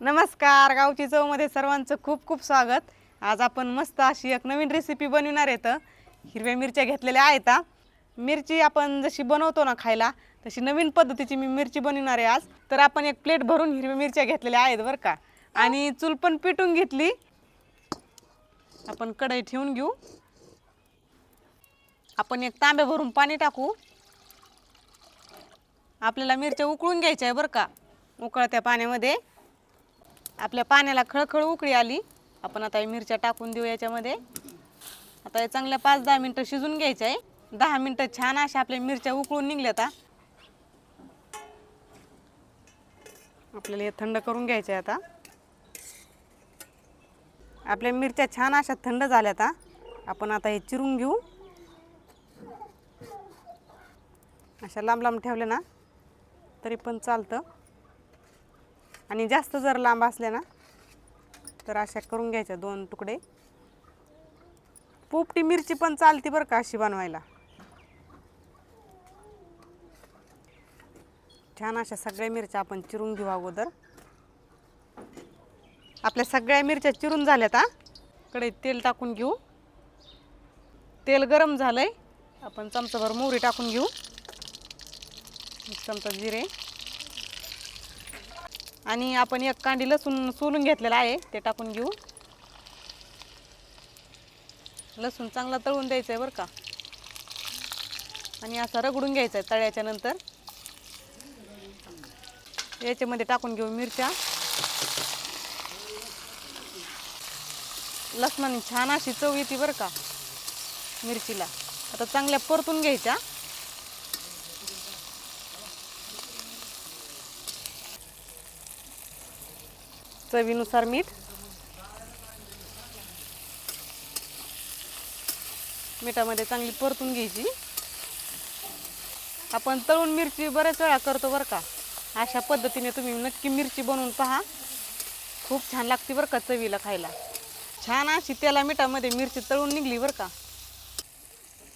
नमस्कार गावची चवमध्ये सर्वांचं खूप खूप स्वागत. आज आपण मस्त अशी एक नवीन रेसिपी बनविणार आहेत हिरव्या मिरच्या घेतलेल्या आहेत मिरची आपण जशी बनवतो ना खायला तशी नवीन पद्धतीची मी मिरची बनविणार आहे आज. तर आपण एक प्लेट भरून हिरव्या मिरच्या घेतलेल्या आहेत बरं का. आणि चूल पण पिटून घेतली. आपण कढई ठेवून घेऊ. आपण एक तांबे भरून पाणी टाकू. आपल्याला मिरच्या उकळून घ्यायच्या आहे बरं का उकळत्या पाण्यामध्ये. आपल्या पाण्याला खळखळ उकळी आली. आपण आता हे मिरच्या टाकून देऊ याच्यामध्ये. आता हे चांगल्या पाच दहा मिनटं शिजून घ्यायचं आहे दहा मिनटं छान अशा आपल्या मिरच्या उकळून निघल्या आता आपल्याला हे थंड करून घ्यायचं आहे आता. आपल्या मिरच्या छान अशा थंड झाल्या आता आपण आता हे चिरून घेऊ. अशा लांब लांब ठेवले ना तरी पण चालतं. आणि जास्त जर लांब असल्या ना तर अशा करून घ्यायच्या दोन तुकडे. पोपटी मिरची पण चालते बरं का अशी बनवायला. छान अशा सगळ्या मिरच्या आपण चिरून घेऊ अगोदर. आपल्या सगळ्या मिरच्या चिरून झाल्यात हा? कडे तेल टाकून घेऊ. तेल गरम झालंय. आपण चमचाभर मोहरी टाकून घेऊ. एक चमचा जिरे. आणि आपण एक कांडी लसूण सोलून घेतलेला आहे ते टाकून घेऊ. लसूण चांगला तळून द्यायचं आहे बरं का. आणि असा रगडून घ्यायचा आहे तळ्याच्या नंतर. याच्यामध्ये टाकून घेऊ मिरच्या. लसणाने छान अशी चव येते बरं का मिरचीला. आता चांगल्या परतून घ्यायच्या. चवीनुसार मीठ. मिठामध्ये चांगली परतून घ्यायची. आपण तळून मिरची बऱ्याच वेळा करतो बरं का. अशा पद्धतीने तुम्ही नक्की मिरची बनवून पहा. खूप छान लागते बरं का चवीला खायला. छान अशी त्याला मिठामध्ये मिरची तळून निघली बरं का.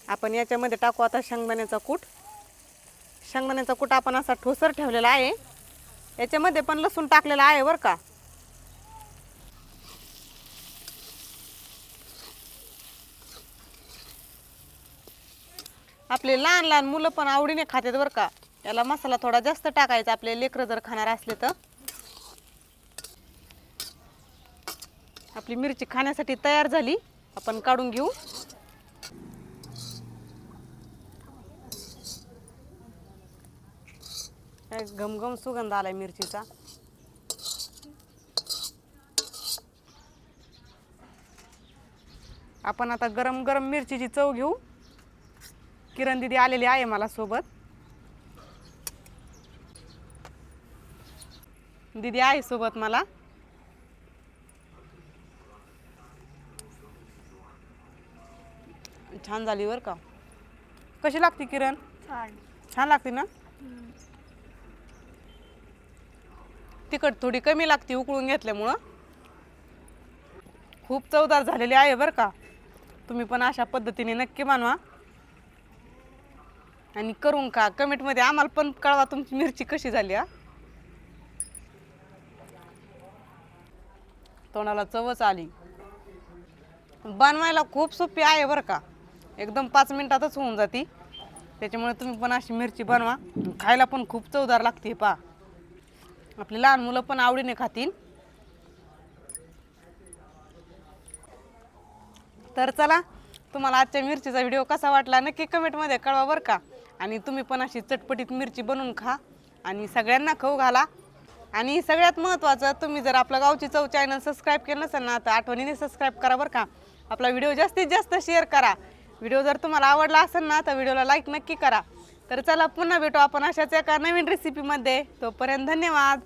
आपण याच्यामध्ये टाकू आता शेंगदाण्याचा कूट. शेंगदाण्याचा कूट आपण असा ठोसर ठेवलेला आहे. याच्यामध्ये पण लसूण टाकलेला आहे बरं का. आपले लहान लहान मुलं पण आवडीने खातात बरं का. याला मसाला थोडा जास्त टाकायचा आपले लेकरं जर खाणार असले तर. आपली मिरची खाण्यासाठी तयार झाली. आपण काढून घेऊ. घमघम सुगंध आलाय मिरचीचा. आपण आता गरम गरम मिरचीची चव घेऊ. किरण दिदी आलेली आहे मला सोबत. दिदी आहे सोबत मला. छान झाली बरं का. कशी लागते किरण? छान. लागते ना? तिखट थोडी कमी लागते उकळून घेतल्यामुळं. खूप चवदार झालेली आहे बरं का. तुम्ही पण अशा पद्धतीने नक्की बनवा आणि करून का कमेंटमध्ये आम्हाला पण कळवा तुमची मिरची कशी झाली हा. तोंडाला चवच आली. बनवायला खूप सोपी आहे बरं का. एकदम पाच मिनिटातच होऊन जाती. त्याच्यामुळे तुम्ही पण अशी मिरची बनवा. खायला पण खूप चवदार लागते पा आपली लहान मुलं पण आवडीने खातील. तर चला तुम्हाला आजच्या मिरचीचा व्हिडिओ कसा वाटला नक्की कमेंटमध्ये कळवा बरं का. आणि तुम्ही पण अशी चटपटीत मिरची बनवून खा आणि सगळ्यांना खाऊ घाला. आणि सगळ्यात महत्त्वाचं तुम्ही जर आपलं गावची चव चॅनल सबस्क्राईब केलं नसेल ना तर आठवणीने सबस्क्राईब करा बरं का. आपला व्हिडिओ जास्तीत जास्त शेअर करा. व्हिडिओ जर तुम्हाला आवडला असेल ना तर व्हिडिओला लाईक नक्की करा. तर चला पुन्हा भेटू आपण अशाच एका नवीन रेसिपीमध्ये तोपर्यंत धन्यवाद.